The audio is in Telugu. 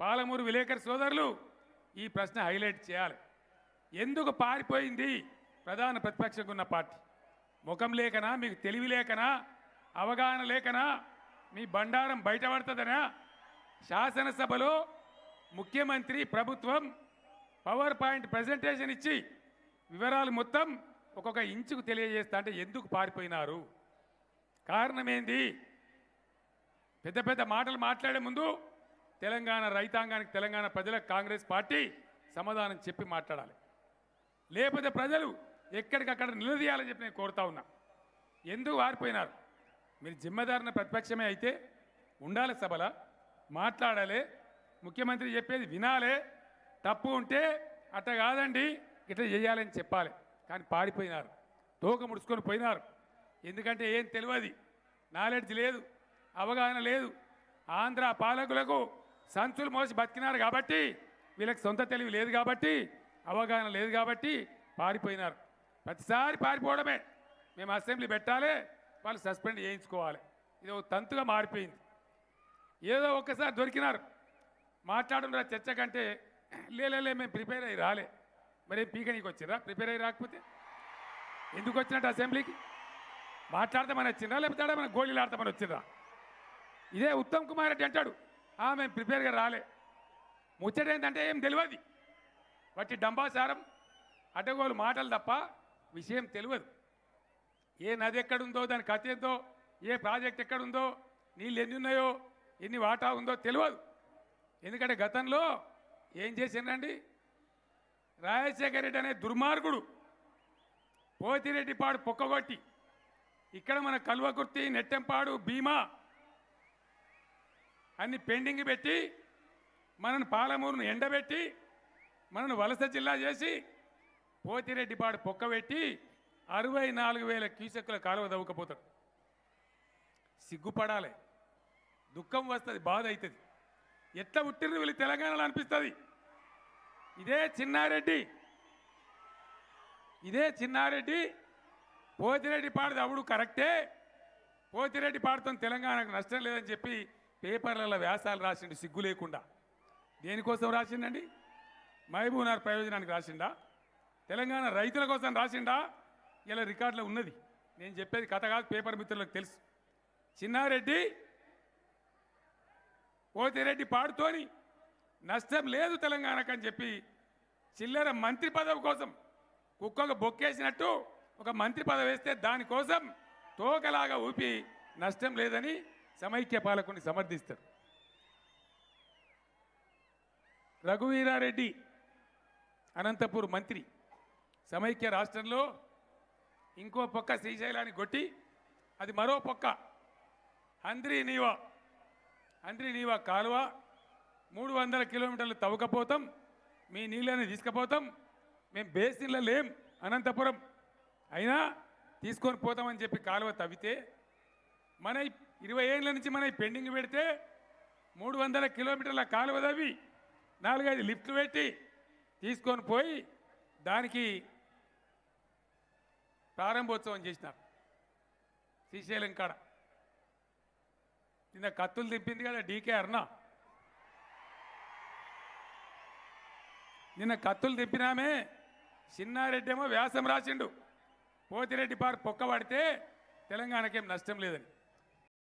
పాలమూరు విలేకరి సోదరులు ఈ ప్రశ్న హైలైట్ చేయాలి. ఎందుకు పారిపోయింది? ప్రధాన ప్రతిపక్షంగా ఉన్న పార్టీ. ముఖం లేకనా? మీకు తెలివి లేకనా? అవగాహన లేకనా? మీ బండారం బయటపడుతుందనా? శాసనసభలో ముఖ్యమంత్రి ప్రభుత్వం పవర్ పాయింట్ ప్రజెంటేషన్ ఇచ్చి వివరాలు మొత్తం ఒక్కొక్క ఇంచుకు తెలియజేస్తా అంటే ఎందుకు పారిపోయినారు? కారణం ఏంది? పెద్ద పెద్ద మాటలు మాట్లాడే ముందు తెలంగాణ రైతాంగానికి తెలంగాణ ప్రజలకు కాంగ్రెస్ పార్టీ సమాధానం చెప్పి మాట్లాడాలి. లేకపోతే ప్రజలు ఎక్కడికక్కడ నిలదీయాలని చెప్పి నేను కోరుతా ఉన్నా. ఎందుకు వారిపోయినారు మీరు జిమ్మదారిన ప్రతిపక్షమే అయితే ఉండాలి సభల మాట్లాడాలి ముఖ్యమంత్రి చెప్పేది వినాలి. తప్పు ఉంటే అట్ట కాదండి ఇట్లా చేయాలని చెప్పాలి. కానీ పారిపోయినారు. తోక ముడుచుకొని పోయినారు. ఎందుకంటే ఏం తెలియదు. నాలెడ్జ్ లేదు అవగాహన లేదు. ఆంధ్ర పాలకులకు సంచులు మోసి బతికినారు కాబట్టి వీళ్ళకి సొంత తెలివి లేదు కాబట్టి అవగాహన లేదు కాబట్టి పారిపోయినారు. ప్రతిసారి పారిపోవడమే. మేము అసెంబ్లీ పెట్టాలి వాళ్ళు సస్పెండ్ చేయించుకోవాలి. ఇది ఒక తంతుగా మారిపోయింది. ఏదో ఒక్కసారి దొరికినారు. మాట్లాడుతున్న చర్చ కంటే లేలే మేము ప్రిపేర్ అయ్యి రాలే. మరి పీకనీకి వచ్చిరా ప్రిపేర్ అయ్యి రాకపోతే? ఎందుకు వచ్చినట్టు అసెంబ్లీకి? మాట్లాడతామని వచ్చిందా లేకపోతే మన గోళీలు ఆడతామని వచ్చిందా ఇదే ఉత్తమ్ కుమార్ రెడ్డి అంటాడు. మేము ప్రిపేర్గా రాలే. ముచ్చట ఏంటంటే ఏం తెలియదు. వట్టి డంబాసారం అడ్డగోలు మాటలు తప్ప విషయం తెలియదు. ఏ నది ఎక్కడుందో దాని కథ ఏందో ఏ ప్రాజెక్ట్ ఎక్కడుందో నీళ్ళు ఎన్ని ఉన్నాయో ఎన్ని వాటా ఉందో తెలియదు. ఎందుకంటే గతంలో ఏం చేసిండండి రాజశేఖర రెడ్డి అనే దుర్మార్గుడు పోతిరెడ్డి పాడు పొక్కగొట్టి ఇక్కడ మన కల్వకుర్తి నెట్టెంపాడు భీమా అన్ని పెండింగ్ పెట్టి మనను పాలమూరును ఎండబెట్టి మనను వలస జిల్లా చేసి పోతిరెడ్డిపాడు పొక్కబెట్టి అరవై నాలుగు వేల క్యూసెక్కుల కాలువ దవ్వకపోతాడు సిగ్గుపడాలి. దుఃఖం వస్తుంది బాధ అవుతుంది ఎట్లా పుట్టిర్రు వీళ్ళు తెలంగాణలో అనిపిస్తుంది? ఇదే చిన్నారెడ్డి. ఇదే చిన్నారెడ్డి. పోతిరెడ్డి పాడు అవుడు కరెక్టే. పోతిరెడ్డి పాడుతాం తెలంగాణకు నష్టం లేదని చెప్పి పేపర్లలో వ్యాసాలు రాసిండు సిగ్గు లేకుండా. దేనికోసం రాసిండండి? మహబూబ్నగర్ ప్రయోజనానికి రాసిండా? తెలంగాణ రైతుల కోసం రాసిండా? ఇలా రికార్డులో ఉన్నది. నేను చెప్పేది కథ కాదు పేపర్ మిత్రులకు తెలుసు. చిన్నారెడ్డి పోతిరెడ్డి పాడుతోని నష్టం లేదు తెలంగాణకు అని చెప్పి చిల్లర మంత్రి పదవి కోసం కుక్కకు బొక్కేసినట్టు ఒక మంత్రి పదవి వేస్తే దానికోసం తోకలాగా ఊపి నష్టం లేదని సమైక్య పాలకుని సమర్థిస్తారు. రఘువీరారెడ్డి అనంతపూర్ మంత్రి సమైక్య రాష్ట్రంలో ఇంకో పక్క శ్రీశైలాన్ని కొట్టి అది మరో పక్క అంద్రి నీవా అంద్రి నీవా కాలువ మూడు వందల కిలోమీటర్లు తవ్వకపోతాం మీ నీళ్ళని తీసుకుపోతాం మేము బేసిన్లో లేం అనంతపురం. అయినా తీసుకొని పోతామని చెప్పి కాలువ తవ్వితే మన ఇరవై ఏళ్ళ నుంచి మనం పెండింగ్ పెడితే మూడు వందల కిలోమీటర్ల కాలువ తవ్వి నాలుగైదు లిఫ్ట్లు పెట్టి తీసుకొని పోయి దానికి ప్రారంభోత్సవం చేసినారు. శ్రీశైలం కాడ. నిన్న కత్తులు తిప్పింది కదా డీకే అర్ణ. నిన్న కత్తులు తిప్పినామే చిన్నారెడ్డి ఏమో వ్యాసం రాసిండు. పోతిరెడ్డి పార్క్ పొక్క పడితే తెలంగాణకేం నష్టం లేదని.